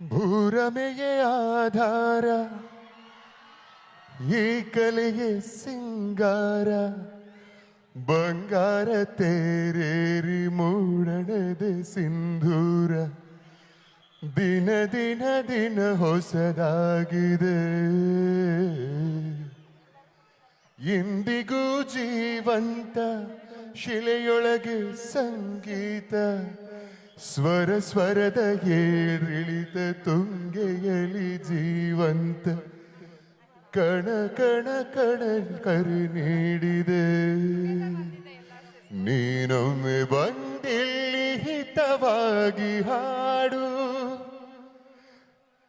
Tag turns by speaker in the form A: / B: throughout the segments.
A: ಭೂರಮೆಗೆ ಆಧಾರ ಈ ಕಲೆಗೆ ಸಿಂಗಾರ, ಬಂಗಾರ ತೇರೇರಿ ಮೂಡಣದೆ ಸಿಂಧೂರ. ದಿನ ದಿನ ದಿನ ಹೊಸದಾಗಿದೆ. ಇಂದಿಗೂ ಜೀವಂತ ಶಿಲೆಯೊಳಗೆ ಸಂಗೀತ. ಸ್ವರ ಸ್ವರದ ಏರಿಳಿತ ತುಂಗೆಯಲಿ ಜೀವಂತ ಕಣ ಕಣ ಕಣ ಕರೆ ನೀಡಿದೆ. ನೀನೊಮ್ಮೆ ಬಂದಿಲ್ಲಿ ಹಿತವಾಗಿ ಹಾಡು.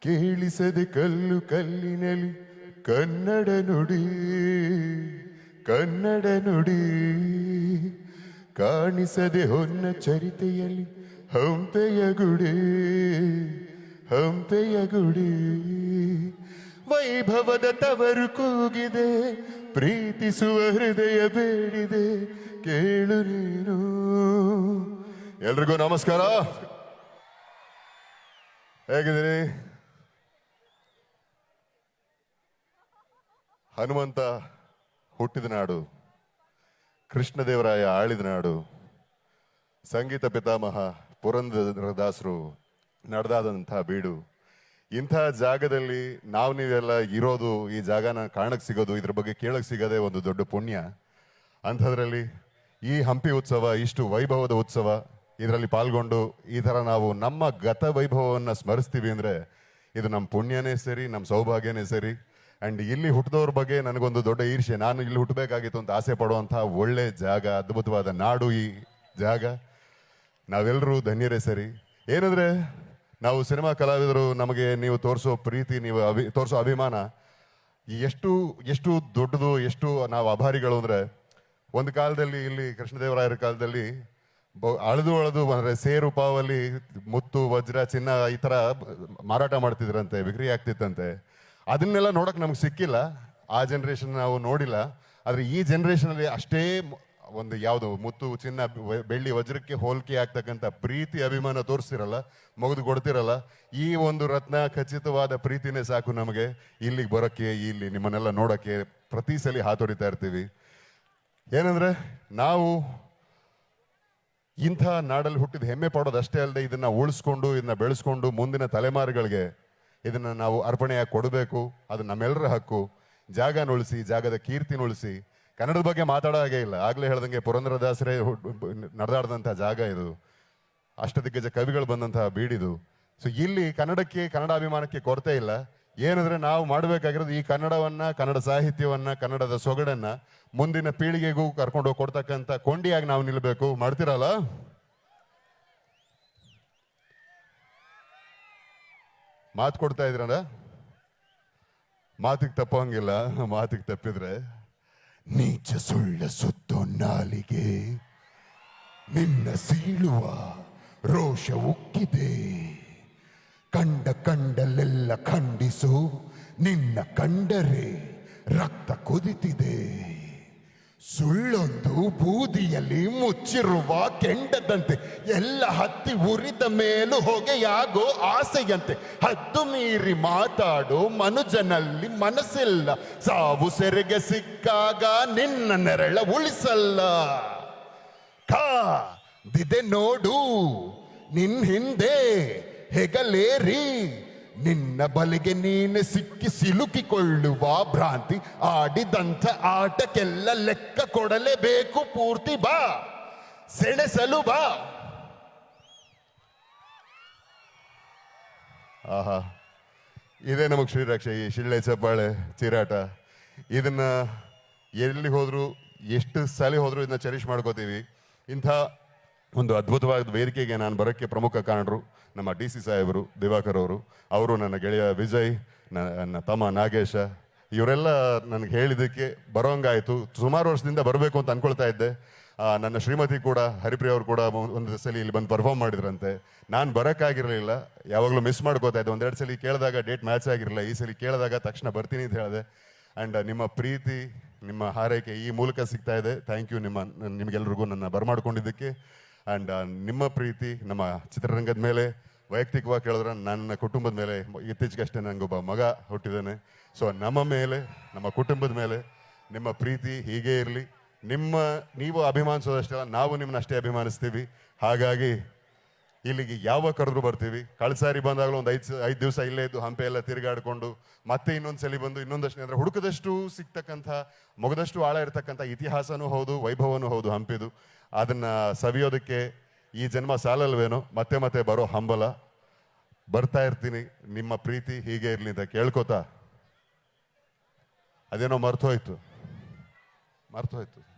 A: ಕೇಳಿಸದೆ ಕಲ್ಲು ಕಲ್ಲಿನಲ್ಲಿ ಕನ್ನಡ ನುಡಿ ಕನ್ನಡ ನುಡಿ. ಕಾಣಿಸದೆ ಹೊನ್ನ ಚರಿತೆಯಲ್ಲಿ ಹಂಪೆಯ ಗುಡಿ ಹಂಪೆಯ ಗುಡಿ. ವೈಭವದ ತವರು ಕೂಗಿದೆ, ಪ್ರೀತಿಸುವ ಹೃದಯ ಬೇಡಿದೆ. ಕೇಳು ನೀನು. ಎಲ್ರಿಗೂ ನಮಸ್ಕಾರ. ಹೇಗಿದ್ದೀರಿ? ಹನುಮಂತ ಹುಟ್ಟಿದ ನಾಡು, ಕೃಷ್ಣದೇವರಾಯ ಆಳಿದ ನಾಡು, ಸಂಗೀತ ಪಿತಾಮಹ ಪುರಂದರದಾಸರು ನಡೆದಾದಂಥ ಬೀಡು. ಇಂಥ ಜಾಗದಲ್ಲಿ ನಾವು ನೀವೆಲ್ಲ ಇರೋದು, ಈ ಜಾಗನ ಕಾಣಕ್ಕೆ ಸಿಗೋದು, ಇದ್ರ ಬಗ್ಗೆ ಕೇಳಕ್ಕೆ ಸಿಗೋದೇ ಒಂದು ದೊಡ್ಡ ಪುಣ್ಯ. ಅಂಥದ್ರಲ್ಲಿ ಈ ಹಂಪಿ ಉತ್ಸವ, ಇಷ್ಟು ವೈಭವದ ಉತ್ಸವ, ಇದರಲ್ಲಿ ಪಾಲ್ಗೊಂಡು ಈ ಥರ ನಾವು ನಮ್ಮ ಗತ ವೈಭವವನ್ನು ಸ್ಮರಿಸ್ತೀವಿ ಅಂದರೆ ಇದು ನಮ್ಮ ಪುಣ್ಯನೇ ಸರಿ, ನಮ್ಮ ಸೌಭಾಗ್ಯನೇ ಸರಿ. ಆ್ಯಂಡ್ ಇಲ್ಲಿ ಹುಟ್ಟಿದವ್ರ ಬಗ್ಗೆ ನನಗೊಂದು ದೊಡ್ಡ ಈರ್ಷೆ ನಾನು ಇಲ್ಲಿ ಹುಟ್ಟಬೇಕಾಗಿತ್ತು ಅಂತ ಆಸೆ ಪಡುವಂಥ ಒಳ್ಳೆ ಜಾಗ, ಅದ್ಭುತವಾದ ನಾಡು ಈ ಜಾಗ. ನಾವೆಲ್ಲರೂ ಧನ್ಯರೇ ಸರಿ. ಏನಂದ್ರೆ, ನಾವು ಸಿನಿಮಾ ಕಲಾವಿದರು, ನಮಗೆ ನೀವು ತೋರಿಸೋ ಪ್ರೀತಿ, ನೀವು ಅಭಿ, ತೋರಿಸೋ ಅಭಿಮಾನ, ಎಷ್ಟು ಎಷ್ಟು ದೊಡ್ಡದು, ಎಷ್ಟು ನಾವು ಅಭಾರಿಗಳು ಅಂದರೆ, ಒಂದು ಕಾಲದಲ್ಲಿ ಇಲ್ಲಿ ಕೃಷ್ಣದೇವರಾಯರ ಕಾಲದಲ್ಲಿ ಬ- ಅಳದು ಅಳದು ಅಂದರೆ ಸೇರು ಪಾವಲ್ಲಿ ಮುತ್ತು, ವಜ್ರ, ಚಿನ್ನ ಈ ಥರ ಮಾರಾಟ ಮಾಡ್ತಿದ್ರಂತೆ, ಬಿಕ್ರಿ ಆಗ್ತಿತ್ತಂತೆ. ಅದನ್ನೆಲ್ಲ ನೋಡೋಕೆ ನಮ್ಗೆ ಸಿಕ್ಕಿಲ್ಲ. ಆ ಜನ್ರೇಷನ್ ನಾವು ನೋಡಿಲ್ಲ. ಆದರೆ ಈ ಜನ್ರೇಷನಲ್ಲಿ ಅಷ್ಟೇ ಒಂದು ಯಾವುದು ಮುತ್ತು ಚಿನ್ನ ಬೆಳ್ಳಿ ವಜ್ರಕ್ಕೆ ಹೋಲಿಕೆ ಆಗ್ತಕ್ಕಂಥ ಪ್ರೀತಿ ಅಭಿಮಾನ ತೋರಿಸ್ತಿರಲ್ಲ, ಮಗದು ಕೊಡ್ತಿರಲ್ಲ, ಈ ಒಂದು ರತ್ನ ಖಚಿತವಾದ ಪ್ರೀತಿನೇ ಸಾಕು ನಮಗೆ. ಇಲ್ಲಿಗೆ ಬರೋಕ್ಕೆ, ಇಲ್ಲಿ ನಿಮ್ಮನ್ನೆಲ್ಲ ನೋಡೋಕ್ಕೆ ಪ್ರತಿ ಸಲ ಹಾತೊಡಿತಾ ಇರ್ತೀವಿ. ಏನಂದರೆ, ನಾವು ಇಂಥ ನಾಡಲ್ಲಿ ಹುಟ್ಟಿದ ಹೆಮ್ಮೆ ಪಡೋದು ಅಷ್ಟೇ ಅಲ್ಲದೆ ಇದನ್ನು ಉಳಿಸ್ಕೊಂಡು, ಇದನ್ನ ಬೆಳೆಸ್ಕೊಂಡು ಮುಂದಿನ ತಲೆಮಾರುಗಳಿಗೆ ಇದನ್ನು ನಾವು ಅರ್ಪಣೆಯಾಗಿ ಕೊಡಬೇಕು, ಅದು ನಮ್ಮೆಲ್ಲರ ಹಕ್ಕು. ಜಾಗನ ಉಳಿಸಿ, ಜಾಗದ ಕೀರ್ತಿನ ಉಳಿಸಿ ಕನ್ನಡದ ಬಗ್ಗೆ ಮಾತಾಡೋ ಹಾಗೆ ಇಲ್ಲ. ಆಗಲೇ ಹೇಳ್ದಂಗೆ ಪುರಂದರದಾಸರೇ ನಡೆದಾಡಿದಂಥ ಜಾಗ ಇದು. ಅಷ್ಟದಿಗ್ಗಜ ಕವಿಗಳು ಬಂದಂತಹ ಬೀಡಿದು. ಸೊ ಇಲ್ಲಿ ಕನ್ನಡಕ್ಕೆ, ಕನ್ನಡ ಅಭಿಮಾನಕ್ಕೆ ಕೊರತೆ ಇಲ್ಲ. ಏನಂದ್ರೆ ನಾವು ಮಾಡಬೇಕಾಗಿರೋದು ಈ ಕನ್ನಡವನ್ನ, ಕನ್ನಡ ಸಾಹಿತ್ಯವನ್ನ, ಕನ್ನಡದ ಸೊಗಡನ್ನ ಮುಂದಿನ ಪೀಳಿಗೆಗೂ ಕರ್ಕೊಂಡು ಕೊಡ್ತಕ್ಕಂಥ ಕೊಂಡಿಯಾಗಿ ನಾವು ನಿಲ್ಬೇಕು. ಮಾಡ್ತಿರಲ್ಲ? ಮಾತು ಕೊಡ್ತಾ ಇದ್ರಲ್ಲ ಮಾತಿಗೆ ತಪ್ಪಂಗಿಲ್ಲ ಮಾತಿಗೆ ತಪ್ಪಿದ್ರೆ. ನೀಚ ಸುಳ್ಳ ಸುತ್ತೋ ನಾಲಿಗೆ. ನಿನ್ನ ಸೀಳುವ ರೋಷ ಉಕ್ಕಿದೆ. ಕಂಡ ಕಂಡಲ್ಲೆಲ್ಲ ಖಂಡಿಸು, ನಿನ್ನ ಕಂಡರೆ ರಕ್ತ ಕುದಿತಿದೆ. ಸುಳ್ಳೊಂದು ಬೂದಿಯಲ್ಲಿ ಮುಚ್ಚಿರುವ ಕೆಂಡದಂತೆ ಎಲ್ಲ ಹತ್ತಿ ಉರಿದ ಮೇಲೂ ಹೊಗೆಯಾಗೋ ಆಸೆಯಂತೆ ಹದ್ದು ಮೀರಿ ಮಾತಾಡೋ ಮನುಜನಲ್ಲಿ ಮನಸ್ಸಿಲ್ಲ. ಸಾವು ಸೆರೆಗೆ ಸಿಕ್ಕಾಗ ನಿನ್ನ ನೆರಳ ಉಳಿಸಲ್ಲ. ಕಾ, ದಿದೆ ನೋಡು, ನಿನ್ ಹಿಂದೆ ಹೆಗಲೇರಿ. ನಿನ್ನ ಬಲೆಗೆ ನೀನೆ ಸಿಕ್ಕಿ ಸಿಲುಕಿಕೊಳ್ಳುವ ಭ್ರಾಂತಿ ಆಡಿದಂಥ ಆಟಕ್ಕೆಲ್ಲ ಲೆಕ್ಕ ಕೊಡಲೇಬೇಕು. ಪೂರ್ತಿ ಬಾ, ಸೆಣಸಲು ಬಾ. ಆಹಾ, ಇದೇ ನಮಗೆ ಶ್ರೀರಕ್ಷೆ, ಈ ಶಿಳ್ಳೆ ಚಪ್ಪಾಳೆ ಚಿರಾಟ. ಇದನ್ನ ಎಲ್ಲಿ ಹೋದ್ರು, ಎಷ್ಟು ಸಲ ಹೋದ್ರು ಇದನ್ನ ಚರಿಷ್ ಮಾಡ್ಕೋತೀವಿ. ಇಂಥ ಒಂದು ಅದ್ಭುತವಾದ ವೇದಿಕೆಗೆ ನಾನು ಬರೋಕ್ಕೆ ಪ್ರಮುಖ ಕಾರಣರು ನಮ್ಮ ಡಿ ಸಿ ಸಾಹೇಬರು, ದಿವಾಕರ್ ಅವರು ಅವರು ನನ್ನ ಗೆಳೆಯ ವಿಜಯ್ ನನ್ನ ತಮ್ಮ ನಾಗೇಶ, ಇವರೆಲ್ಲ ನನಗೆ ಹೇಳಿದ್ದಕ್ಕೆ ಬರೋಂಗಾಯಿತು. ಸುಮಾರು ವರ್ಷದಿಂದ ಬರಬೇಕು ಅಂತ ಅಂದ್ಕೊಳ್ತಾ ಇದ್ದೆ. ನನ್ನ ಶ್ರೀಮತಿ ಕೂಡ, ಹರಿಪ್ರಿಯ ಅವರು ಕೂಡ ಒಂದು ಸಲ ಇಲ್ಲಿ ಬಂದು ಪರ್ಫಾರ್ಮ್ ಮಾಡಿದ್ರಂತೆ. ನಾನು ಬರೋಕ್ಕಾಗಿರಲಿಲ್ಲ. ಯಾವಾಗಲೂ ಮಿಸ್ ಮಾಡ್ಕೋತಾ ಇದ್ದೆ. ಒಂದೆರಡು ಸಲ ಕೇಳಿದಾಗ ಡೇಟ್ ಮ್ಯಾಚ್ ಆಗಿರಲಿಲ್ಲ. ಈ ಸಲ ಕೇಳಿದಾಗ ತಕ್ಷಣ ಬರ್ತೀನಿ ಅಂತ ಹೇಳಿದೆ. ಆ್ಯಂಡ್ ನಿಮ್ಮ ಪ್ರೀತಿ, ನಿಮ್ಮ ಹಾರೈಕೆ ಈ ಮೂಲಕ ಸಿಗ್ತಾ ಇದೆ. ಥ್ಯಾಂಕ್ ಯು ನಿಮ್ಮ ನಿಮಗೆಲ್ಲರಿಗೂ ನನ್ನ ಬರಮಾಡ್ಕೊಂಡಿದ್ದಕ್ಕೆ. ಆ್ಯಂಡ್ ನಿಮ್ಮ ಪ್ರೀತಿ, ನಮ್ಮ ಚಿತ್ರರಂಗದ ಮೇಲೆ, ವೈಯಕ್ತಿಕವಾಗಿ ಕೇಳಿದ್ರೆ ನನ್ನ ಕುಟುಂಬದ ಮೇಲೆ, ಇತ್ತೀಚೆಗಷ್ಟೇ ನನಗೊಬ್ಬ ಮಗ ಹುಟ್ಟಿದ್ದಾನೆ. ಸೊ ನಮ್ಮ ಮೇಲೆ, ನಮ್ಮ ಕುಟುಂಬದ ಮೇಲೆ, ನಿಮ್ಮ ಪ್ರೀತಿ ಹೀಗೆ ಇರಲಿ. ನಿಮ್ಮ, ನೀವು ಅಭಿಮಾನಿಸೋದಷ್ಟೇ ನಾವು ನಿಮ್ಮನ್ನ ಅಷ್ಟೇ ಅಭಿಮಾನಿಸ್ತೀವಿ. ಹಾಗಾಗಿ, ಇಲ್ಲಿಗೆ ಯಾವ ಕರೆದ್ರು ಬರ್ತೀವಿ. ಕಳ್ಸಾರಿ ಬಂದಾಗಲೂ ಒಂದು ಐದು ಐದು ದಿವಸ ಇಲ್ಲೇ ಇದ್ದು ಹಂಪೆ ಎಲ್ಲ ತಿರುಗಾಡಿಕೊಂಡು, ಮತ್ತೆ ಇನ್ನೊಂದು ಸಲ ಬಂದು, ಇನ್ನೊಂದಷ್ಟು ಅಂದರೆ ಹುಡುಕದಷ್ಟು ಸಿಗ್ತಕ್ಕಂಥ, ಮೊಗದಷ್ಟು ಆಳ ಇರತಕ್ಕಂಥ ಇತಿಹಾಸನೂ ಹೌದು, ವೈಭವನೂ ಹೌದು ಹಂಪಿದು. ಅದನ್ನ ಸವಿಯೋದಕ್ಕೆ ಈ ಜನ್ಮ ಸಾಲಲ್ವೇನೋ? ಮತ್ತೆ ಮತ್ತೆ ಬರೋ ಹಂಬಲ. ಬರ್ತಾ ಇರ್ತೀನಿ. ನಿಮ್ಮ ಪ್ರೀತಿ ಹೀಗೆ ಇರಲಿ ಅಂತ ಕೇಳ್ಕೊತಾ. ಅದೇನೋ ಮರ್ತೋಯ್ತು. ಮರ್ತೋಯ್ತು.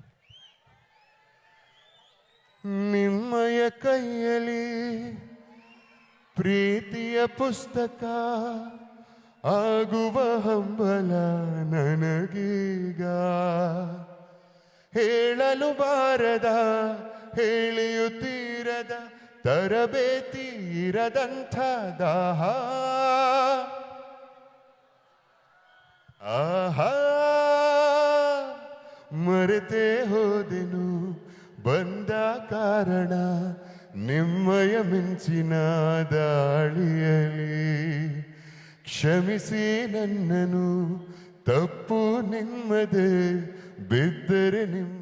A: ನಿಮ್ಮಯ ಕೈಯಲ್ಲಿ ಪ್ರೀತಿಯ ಪುಸ್ತಕ ಆಗುವ ಹಂಬಲ ನನಗೀಗ. ಹೇಳಲು ಬಾರದ, ಹೇಳಿಯುತ್ತೀರದ, ತರಬೇತಿ ಇರದಂಥ ದಾಹ. ಆಹಾ, ಮರೆತೆ ಹೋದೆನು, ಬಂದ ಕಾರಣ ನಿಮ್ಮಯ ಮಿಂಚಿನ ದಾಳಿಯಲಿ ಕ್ಷಮಿಸಿ ನನ್ನನು ತಪ್ಪು ನಿಮ್ಮದೇ ಬಿದ್ದರೆ ನಿಮ್ಮ